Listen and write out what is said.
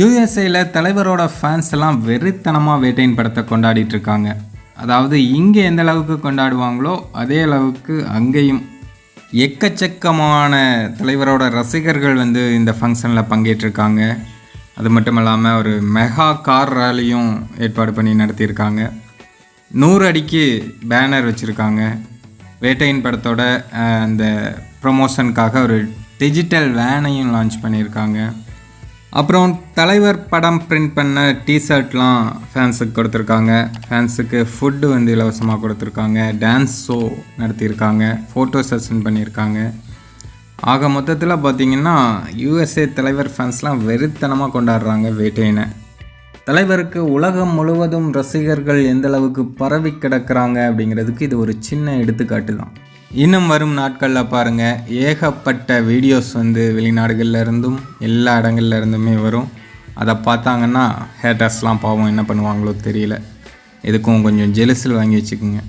யூஎஸ்ஏல தலைவரோட ஃபேன்ஸ் எல்லாம் வெறித்தனமாக வேட்டையின் படத்தை கொண்டாடிட்டு இருக்காங்க. அதாவது இங்கே எந்த அளவுக்கு கொண்டாடுவாங்களோ அதே அளவுக்கு அங்கேயும் எக்கச்சக்கமான தலைவரோட ரசிகர்கள் வந்து இந்த ஃபங்க்ஷனில் பங்கேற்றிருக்காங்க. அது மட்டும் இல்லாமல் ஒரு மெகா கார் ரேலியும் ஏற்பாடு பண்ணி நடத்தியிருக்காங்க. நூறு அடிக்கு பேனர் வச்சுருக்காங்க. வேட்டையின் படத்தோட அந்த ப்ரொமோஷனுக்காக ஒரு டிஜிட்டல் வேனையும் லான்ச் பண்ணியிருக்காங்க. அப்புறம் தலைவர் படம் பிரிண்ட் பண்ண டிஷர்ட்லாம் ஃபேன்ஸுக்கு கொடுத்துருக்காங்க. ஃபேன்ஸுக்கு ஃபுட்டு வந்து இலவசமாக கொடுத்துருக்காங்க. டான்ஸ் ஷோ நடத்தியிருக்காங்க. ஃபோட்டோ செஷன் பண்ணியிருக்காங்க. ஆக மொத்தத்தில் பார்த்திங்கன்னா யூஎஸ்ஏ தலைவர் ஃபேன்ஸ்லாம் வெறித்தனமாக கொண்டாடுறாங்க வேட்டையினை. தலைவருக்கு உலகம் முழுவதும் ரசிகர்கள் எந்தளவுக்கு பரவி கிடக்கிறாங்க அப்படிங்கிறதுக்கு இது ஒரு சின்ன எடுத்துக்காட்டு தான் இன்னும் வரும் நாட்களில் பாருங்கள் ஏகப்பட்ட வீடியோஸ் வந்து வெளிநாடுகளில் இருந்தும் எல்லா இடங்கள்ல இருந்துமே வரும். அதை பார்த்தாங்கன்னா ஹேட்டர்ஸ்லாம் பாவம் என்ன பண்ணுவாங்களோ தெரியல. இதுக்கும் கொஞ்சம் ஜெலுசில் வாங்கி வச்சுக்கோங்க.